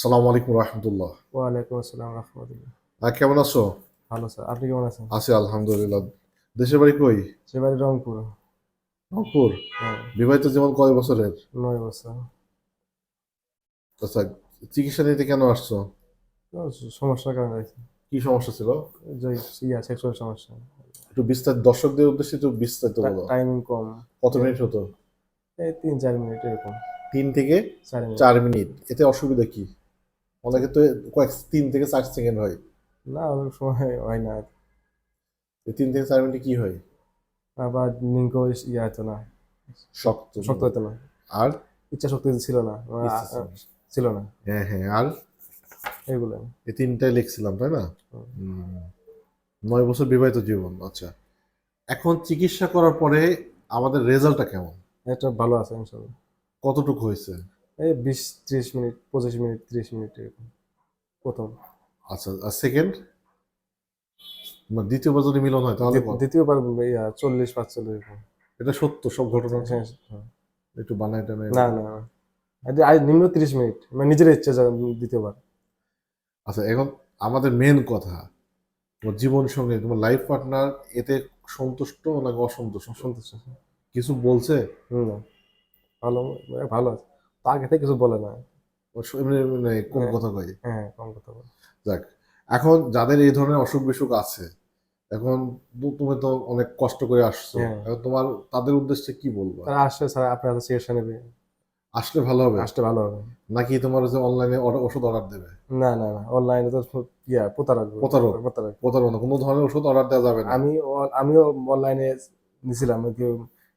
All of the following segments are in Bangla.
সালাম আলাইকুম রহমতুল্লাহ। ওয়ালাইকুম আসসালাম রহমতুল্লাহ। কেমন আছো? ভালো স্যার। আপনি কেমন আছেন? আছি আলহামদুলিল্লাহ। দেশের বাড়ি কই? সে বাড়ি রংপুর। রংপুর? হ্যাঁ। বিবাহিত জীবন কয় বছরের? নয় বছর। আচ্ছা চিকিৎসা নিতে কেন আসছো? সমস্যার কারণে কি সমস্যা ছিল? যে ইয়া সেক্সুয়াল সমস্যা। একটু বিস্তারিত দর্শকদের উদ্দেশ্যে একটু বিস্তারিত বলো। টাইমিং কম। কত মিনিট হতো? এই তিন চার মিনিট এরকম। তিন থেকে চার মিনিট। এতে অসুবিধা কি? অনেকে তো কয়েক তিন থেকে চার সেকেন্ড হয়। না অনেক সময় হয় না। এই তিন থেকে চার মিনিটে কি হয়? আবার লিঙ্ক ইয়া হতো না। শক্ত। শক্ত হতো না। আর? ইচ্ছা শক্তি ছিল না। ছিল। না। হ্যাঁ হ্যাঁ আর? এগুলো। এই তিনটাই লিখছিলাম তাই না। নয় বছর বিবাহিত জীবন আচ্ছা। এখন চিকিৎসা করার পরে আমাদের রেজাল্টটা কেমন? এটা ভালো আছে ইনশাল্লাহ। কতটুকু হয়েছে? এই বিশ ত্রিশ মিনিট পঁচিশ মিনিট ত্রিশ মিনিট এরকম। প্রথম। আচ্ছা আর সেকেন্ড মানে দ্বিতীয়বার যদি মিলন হয় তাহলে? দ্বিতীয়বার ইয়া চল্লিশ পাঁচচল্লিশ এরকম। এটা সত্য সব ঘটনা। হ্যাঁ, হ্যাঁ। একটু বানায় টানায় না না আজ নিম্ন তিরিশ মিনিট। মানে নিজের ইচ্ছে দ্বিতীয়বার। আচ্ছা এখন আমাদের মেন কথা তোমার জীবন সঙ্গে তোমার লাইফ পার্টনার এতে সন্তুষ্ট নাকি অসন্তুষ্ট? সন্তুষ্ট কিছু বলছে? হুম। না ভালো ভালো আছে। তা আগে থেকে কিছু বলে না। মানে হ্যাঁ। কথা কয়। হ্যাঁ কম কথা বলে। যাক এখন যাদের এই ধরনের অসুখ বিসুখ আছে এখন তুমি তো অনেক কষ্ট করে আসছো। হ্যাঁ। এখন তোমার তাদের উদ্দেশ্যে কি বলব? তারা আসছে স্যার আপনার হাতে চিকিৎসা নেবে। আসলে ভালো হবে? আসতে ভালো হবে। নাকি তোমার যে অনলাইনে ওষুধ অর্ডার দেবে? না না না অনলাইনে তো ইয়া প্রতারক। প্রতারক। প্রতারক। প্রতারণা কোনো ধরনের ওষুধ অর্ডার দেওয়া যাবে না। আমি আমিও অনলাইনে নিছিলাম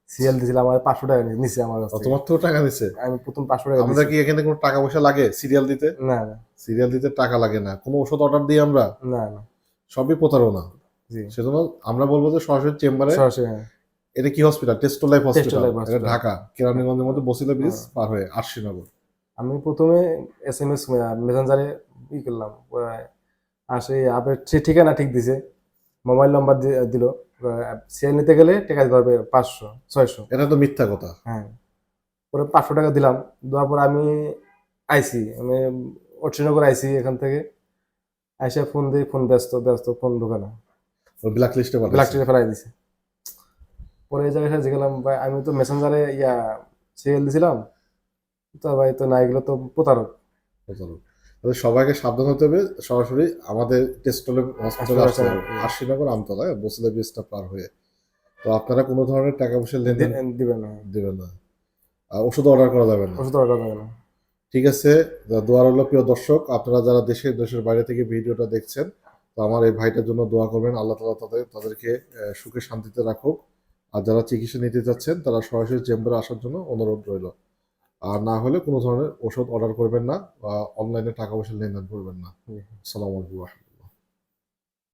সিএল দিয়েছিলাম আমার পাঁচশো টাকা নি- নিছে আমার কাছ। তোমার তো টাকা দিছে? আমি প্রথম পাঁচশো টাকা আমরা কি এখানে কোনো টাকা পয়সা লাগে সিরিয়াল দিতে? না না। সিরিয়াল দিতে টাকা লাগে না। কোনো ওষুধ অর্ডার দিই আমরা? না না। সবই প্রতারণা। জি। সেজন্য আমরা বলব যে সরাসরি চেম্বারে সরাসরি হ্যাঁ। এটা কি হসপিটাল টেস্টো লাইফ হসপিটাল এটা ঢাকা কেরানীগঞ্জের মধ্যে বসিলা ব্রিজ হ্যাঁ। পার হয়ে আশিনগর আমি প্রথমে এস এম এস মেসেঞ্জারে ই করলাম আসে আপনার ঠিকানা ঠিক দিছে। মোবাইল নাম্বার দিল। সেল নিতে গেলে টাকা দিতে হবে পাঁচশো ছয়শো। এটা তো মিথ্যা কথা। হ্যাঁ। পরে পাঁচশো টাকা দিলাম। দেওয়ার পর আমি আইসি আমি অট্রিনগর আইসি এখান থেকে। আইসে ফোন দিই ফোন ব্যস্ত ব্যস্ত ফোন ঢোকে না। ব্ল্যাক লিস্টে ব্ল্যাক টিকে ফেলাই দিছে। পরে এই জায়গায় গেলাম ভাই আমি তো মেসেঞ্জারে ইয়া সিএল দিছিলাম। তো ভাই তো না এগুলো তো প্রতারক। প্রতারক। তাহলে সবাইকে সাবধান হতে হবে। সরাসরি আমাদের টেস্টলে হসপিটালে আসতে হবে। আশিনগর আমতলায় বসিলা ব্রিজটা পার হয়ে। তো আপনারা কোনো ধরনের টাকা পয়সা লেনদেন দিবেন না। দেবেন না। আর ওষুধ অর্ডার করা যাবে না। ওষুধ দরকার হবে না। ঠিক আছে দোয়া রইল প্রিয় দর্শক। আপনারা যারা দেশে দেশের বাইরে থেকে ভিডিওটা দেখছেন তো আমার এই ভাইটার জন্য দোয়া করবেন। আল্লাহ তালা তাদের তাদেরকে সুখে শান্তিতে রাখুক। আর যারা চিকিৎসা নিতে যাচ্ছেন তারা সরাসরি চেম্বারে আসার জন্য অনুরোধ রইল। আর না হলে কোনো ধরনের ওষুধ অর্ডার করবেন না বা অনলাইনে টাকা পয়সা লেনদেন করবেন না। সালামালাইকুম সালাম আলাইকুম